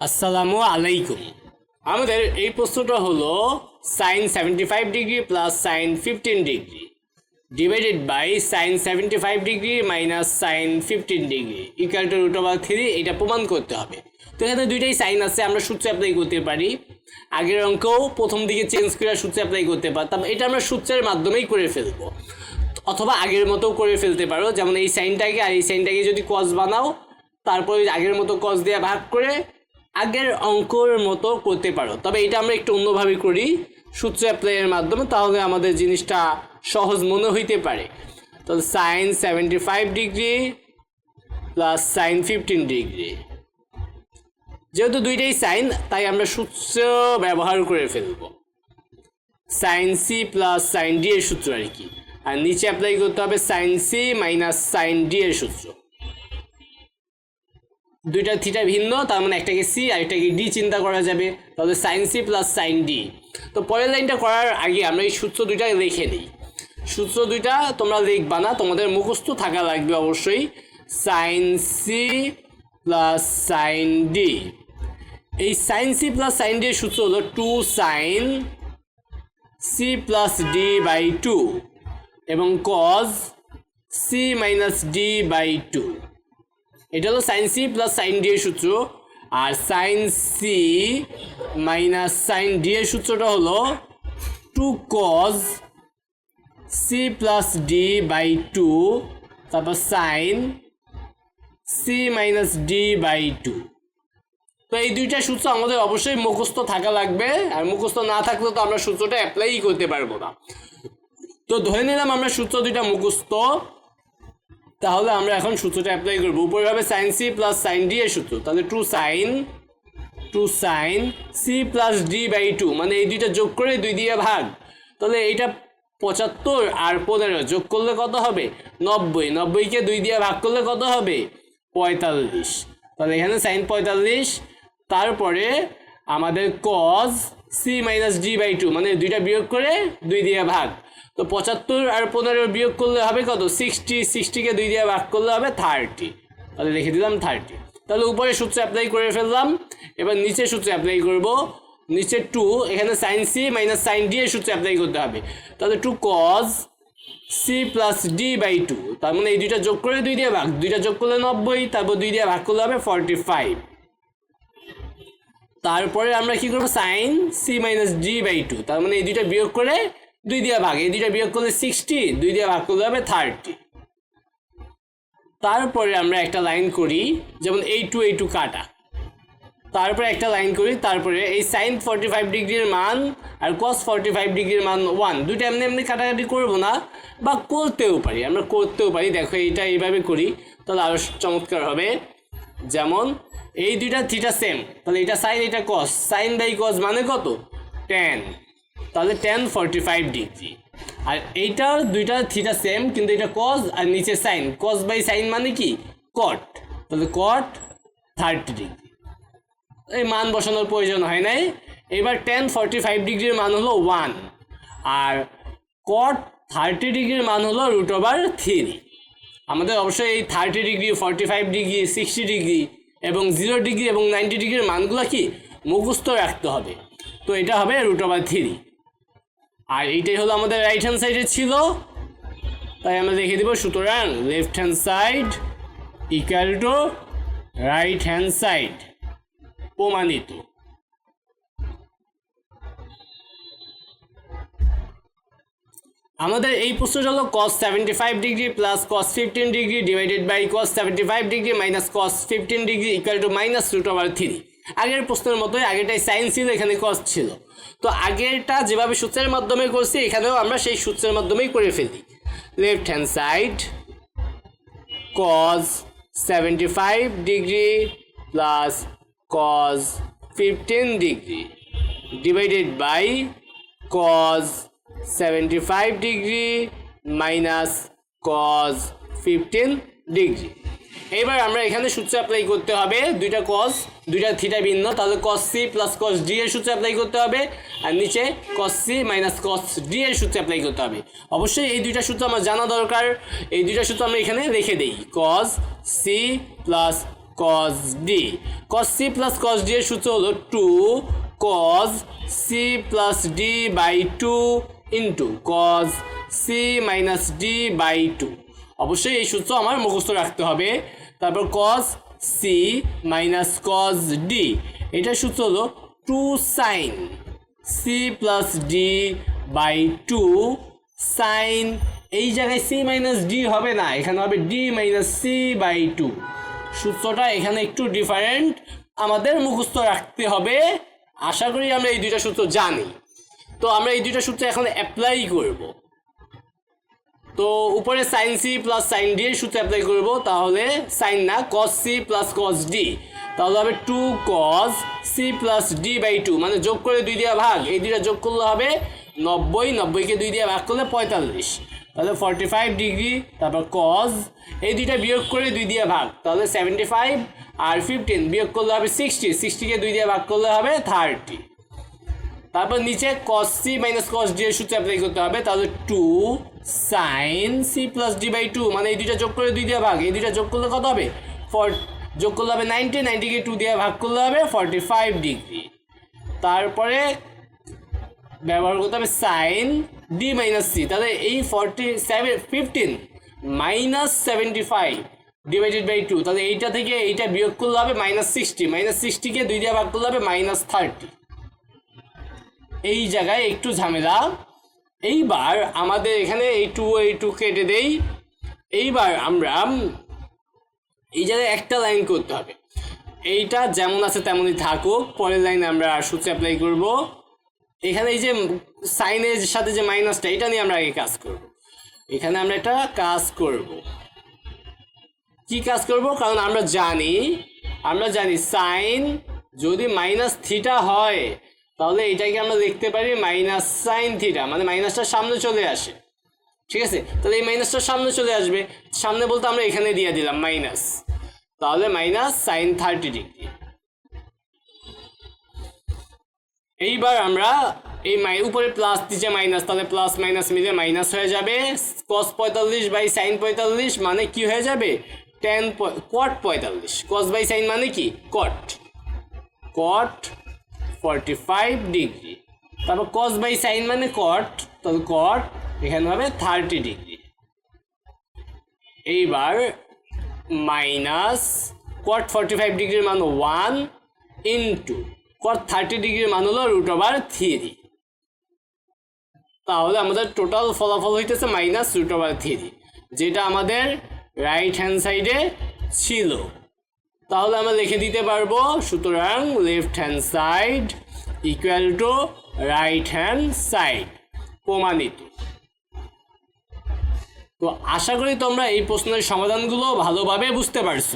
আসসালামু আলাইকুম। আমাদের এই প্রশ্নটা হলো sine seventy five degree plus sine fifteen degree divided by sine seventy five degree minus sine fifteen degree equal to root over three এটা প্রমাণ করতে হবে। তো এখানে দুইটাই সাইন আছে, আমরা সূত্র অ্যাপ্লাই করতে পারি। আগের অঙ্কও প্রথম দিকে চেঞ্জ করে সূত্র অ্যাপ্লাই করতে পারতাম, এটা আমরা সূত্রের মাধ্যমেই করে ফেলব। অথবা আগের মতো করে ফেলতে পারো, যেমন এই সাইনটাকে আর এই সাইনটাকে যদি কস বানাও, তারপরে আগের মতো কস দিয়ে ভাগ করে আগের অঙ্কর মতো করতে পারো। তবে এটা আমরা একটু অন্যভাবে করি, সূত্র অ্যাপ্লাইয়ের মাধ্যমে, তাহলে আমাদের জিনিসটা সহজ মনে হইতে পারে। তাহলে sine seventy five degree plus sine fifteen degree যেহেতু দুইটাই সাইন তাই আমরা সূত্র ব্যবহার করে ফেলব। Sine C plus sine D এর সূত্র আর কি। আর নিচে অ্যাপ্লাই করতে হবে sine C minus sine D এর সূত্র। দুইটা থিটা ভিন্ন, তার মানে একটাকে সি আর একটাকে ডি চিন্তা করা যাবে। তাহলে sine C plus sine D তো পরের লাইনটা করার আগে আমরা এই সূত্র দুইটা লিখে নিই। সূত্র দুইটা তোমরা লিখবা না, তোমাদের মুখস্থ থাকা লাগবে অবশ্যই। Sine C plus sine D এই sine C plus sine D সূত্র হলো two sine C plus D by two এবং cos C minus D by two এটা হলো sine C plus sine D এর সূত্র। আর sine C minus sine D এর সূত্রটা হলো two cos C plus D by two তারপর sine C minus D by two তো এই দুইটা সূত্র আমাদের অবশ্যই মুখস্থ থাকা লাগবে। আর মুখস্থ না থাকলে তো আমরা সূত্রটা অ্যাপ্লাই করতে পারব না। তো ধরে নিলাম আমরা সূত্র দুইটা মুখস্থ। তাহলে আমরা এখন সূত্রটা অ্যাপ্লাই করব। উপরে হবে sine C plus sine D এর সূত্র। তাহলে two sine two sine C plus D by two মানে এই দুইটা যোগ করে দুই দিয়ে ভাগ। তাহলে এইটা পঁচাত্তর আর পনেরো যোগ করলে কত হবে? নব্বই। নব্বইকে দুই দিয়ে ভাগ করলে কত হবে? পঁয়তাল্লিশ। তাহলে এখানে সাইন পঁয়তাল্লিশ, তারপরে আমাদের cos C minus D by two মানে দুইটা বিয়োগ করে দুই দিয়ে ভাগ। তো পঁচাত্তর আর পনেরো বিয়োগ করলে হবে কত? সিক্সটি সিক্সটিকে দুই দিয়ে ভাগ করলে হবে থার্টি তাহলে লিখে দিলাম থার্টি তাহলে উপরে সূত্র অ্যাপ্লাই করে ফেললাম। এবার নিচে সূত্র অ্যাপ্লাই করব। নিচে টু এখানে sine C minus sine D এর সূত্র অ্যাপ্লাই করতে হবে। তাহলে two cos C plus D by two তার মানে এই দুইটা যোগ করে দুই দিয়ে ভাগ। দুইটা যোগ করলে নব্বই, তারপর দুই দিয়ে ভাগ করলে হবে ফর্টি ফাইভ তারপরে আমরা কি করব? Sine C minus D by two তার মানে এই দুইটা বিয়োগ করে দুই দিয়ে ভাগ। এই দুইটা বিয়োগ করলে সিক্সটি দুই দিয়ে ভাগ করলে হবে থার্টি তারপরে আমরা একটা লাইন করি, যেমন এই টু এই টু কাটা। তারপরে একটা লাইন করি, তারপরে এই সাইন ফর্টি ফাইভ ডিগ্রির মান আর কস ফর্টি ফাইভ ডিগ্রির মান ওয়ান দুইটা এমনি এমনি কাটাকাটি করব না, বা করতেও পারি। আমরা করতেও পারি। দেখো এইটা এইভাবে করি, তাহলে আরও চমৎকার হবে। যেমন এই দুইটা থিটা সেম তাহলে এটা সাইন এটা কস সাইন বাই কস মানে কত? টেন তাহলে টেন ফর্টি ফাইভ ডিগ্রি আর এইটার দুইটা থিটা সেম কিন্তু এটা কজ আর নিচে সাইন কজ বাই সাইন মানে কি? কট তাহলে কট থার্টি ডিগ্রি এই মান বসানোর প্রয়োজন হয় নাই। এবার টেন ফর্টি ফাইভ ডিগ্রির মান হলো ওয়ান আর কট থার্টি ডিগ্রির মান হলো রুট ওভার থ্রি আমাদের অবশ্যই এই thirty degree forty five degree sixty degree এবং জিরো ডিগ্রি এবং নাইনটি ডিগ্রির মানগুলো কি? মুখস্থ রাখতে হবে। তো এটা হবে রুট ওভার থ্রি আর এইটাই হলো আমাদের রাইট হ্যান্ড সাইডে ছিল। তাই আমরা দেখে দেবো, সুতরাং left hand side equal to right hand side প্রমাণিত। আমাদের এই প্রশ্নটা হলো cos seventy five degree plus cos fifteen degree divided by cos seventy five degree minus cos fifteen degree equal to minus root over three আগের প্রশ্নের মতোই আগেরটাই sign ছিল, এখানে কস ছিল। তো আগেরটা যেভাবে সূত্রের মাধ্যমে করছি, এখানেও আমরা সেই সূত্রের মাধ্যমেই করে ফেলি। Left hand side cos seventy five degree plus cos fifteen degree divided by cos seventy five degree minus cos fifteen degree এবার আমরা এখানে সূত্র অ্যাপ্লাই করতে হবে। দুইটা কস দুইটা থিটা ভিন্ন। তাহলে cos C plus cos D এর সূত্র অ্যাপ্লাই করতে হবে। আর নিচে cos C minus cos D এর সূত্র অ্যাপ্লাই করতে হবে। অবশ্যই এই দুইটা সূত্র আমার জানা দরকার। এই দুইটা সূত্র আমরা এখানে রেখে দিই। Cos C plus cos D cos C plus cos D এর সূত্র হলো two cos C plus D by two into cos C minus D by two অবশ্যই এই সূত্র আমার মুখস্থ রাখতে হবে। তারপর cos C minus cos D এটার সূত্র হলো two sine C plus D by two sine এই জায়গায় সি মাইনাস ডি হবে না, এখানে হবে D minus C by two সূত্রটা এখানে একটু ডিফারেন্ট আমাদের মুখস্থ রাখতে হবে। আশা করি আমরা এই দুইটা সূত্র জানি। তো আমরা এই দুইটা সূত্র এখন অ্যাপ্লাই করব। তো উপরে sine C plus sine D এর সূত্র অ্যাপ্লাই করব, তাহলে সাইন না cos C plus cos D তাহলে হবে two cos C plus D by two মানে যোগ করে দুই দিয়ে ভাগ, এই দুইটা যোগ করলে হবে নব্বই নব্বইকে দুই দিয়ে ভাগ করলে পঁয়তাল্লিশ। তাহলে ফর্টি ফাইভ ডিগ্রি তারপর কজ এই দুইটা বিয়োগ করে দুই দিয়ে ভাগ, তাহলে সেভেন্টি ফাইভ আর ফিফটিন বিয়োগ করলে হবে সিক্সটি সিক্সটিকে দুই দিয়ে ভাগ করলে হবে থার্টি তারপর নিচে cos C minus cos D এর সূত্র অ্যাপ্লাই করতে হবে, তাহলে two sine C plus D by two মানে এই দুইটা যোগ করে দুই দিয়ে ভাগ, এই দুইটা যোগ করলে কত হবে? ফর যোগ করলে হবে নাইনটি নাইনটিকে টু দিয়ে ভাগ করলে হবে ফর্টি ফাইভ ডিগ্রি তারপরে ব্যবহার করতে হবে সাইন ডি মাইনাস সি তাহলে এই forty seven fifteen minus seventy five divided by two তাহলে এইটা থেকে এইটা বিয়োগ করলে হবে মাইনাস সিক্সটি মাইনাস সিক্সটিকে দুই দিয়ে ভাগ করলে হবে মাইনাস থার্টি এই জায়গায় একটু ঝামেলা। এইবার আমাদের এখানে এই টু এই টু কেটে দেই। এইবার আমরা, এই জায়গায় একটা লাইন করতে হবে। এইটা যেমন আছে তেমনই থাকুক, পরের লাইনে আমরা সূত্র অ্যাপ্লাই করব। এখানে এই যে সাইনের সাথে যে মাইনাসটা এটা নিয়ে আমরা আগে কাজ করব। এখানে আমরা একটা কাজ করব। কি কাজ করব? কারণ আমরা জানি আমরা জানি সাইন যদি মাইনাস থিটা হয় তাহলে এটাকে আমরা লিখতে পারি মাইনাস সাইন থিটা মানে মাইনাসটা সামনে চলে আসে। ঠিক আছে? তাহলে এই মাইনাসটা সামনে চলে আসবে। সামনে বলতে আমরা এখানে দিয়ে দিলাম মাইনাস তাহলে মাইনাস সাইন থার্টি ডিগ্রি এইবার আমরা এই মাই উপরে প্লাস দিচ্ছে মাইনাস তাহলে প্লাস মাইনাস মিলে মাইনাস হয়ে যাবে। কস পঁয়তাল্লিশ বাই সাইন পঁয়তাল্লিশ মানে কি হয়ে যাবে? টেন কট পঁয়তাল্লিশ। কস বাই সাইন মানে কি? Cot cot forty five degree তারপর কস বাই সাইন মানে কট তাহলে কট এখানে হবে থার্টি ডিগ্রি এইবার মাইনাস কট ফর্টি ফাইভ ডিগ্রির মান ওয়ান ইন্টু কট থার্টি ডিগ্রির মান হলো রুট ওভার থ্রি তাহলে আমাদের টোটাল ফলাফল হইতেছে মাইনাস রুট ওভার থ্রি যেটা আমাদের রাইট হ্যান্ড সাইডে ছিল। তাহলে আমরা লিখে দিতে পারব, সুতরাং left hand side equal to right hand side প্রমাণিত। তো আশা করি তোমরা এই প্রশ্নের সমাধানগুলো ভালোভাবে বুঝতে পারছ।